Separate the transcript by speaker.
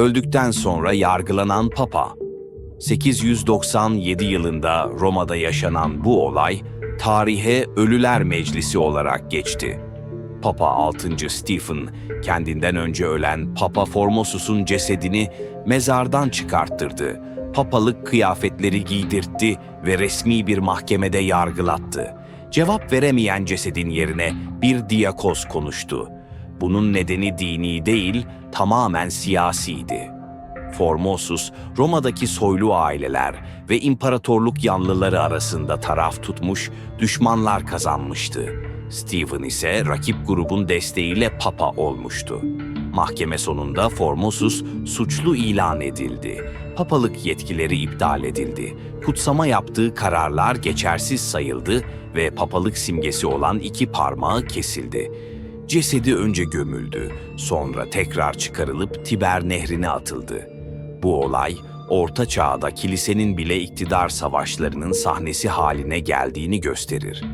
Speaker 1: öldükten sonra yargılanan Papa. 897 yılında Roma'da yaşanan bu olay tarihe Ölüler Meclisi olarak geçti. Papa 6. Stephen kendinden önce ölen Papa Formosus'un cesedini mezardan çıkarttırdı. Papalık kıyafetleri giydirtti ve resmi bir mahkemede yargılattı. Cevap veremeyen cesedin yerine bir diyakoz konuştu. Bunun nedeni dini değil, tamamen siyasiydi. Formosus, Roma'daki soylu aileler ve imparatorluk yanlıları arasında taraf tutmuş, düşmanlar kazanmıştı. Stephen ise rakip grubun desteğiyle papa olmuştu. Mahkeme sonunda Formosus suçlu ilan edildi. Papalık yetkileri iptal edildi. Kutsama yaptığı kararlar geçersiz sayıldı ve papalık simgesi olan iki parmağı kesildi. Cesedi önce gömüldü, sonra tekrar çıkarılıp Tiber nehrine atıldı. Bu olay, Orta Çağ'da kilisenin bile iktidar savaşlarının sahnesi haline geldiğini gösterir.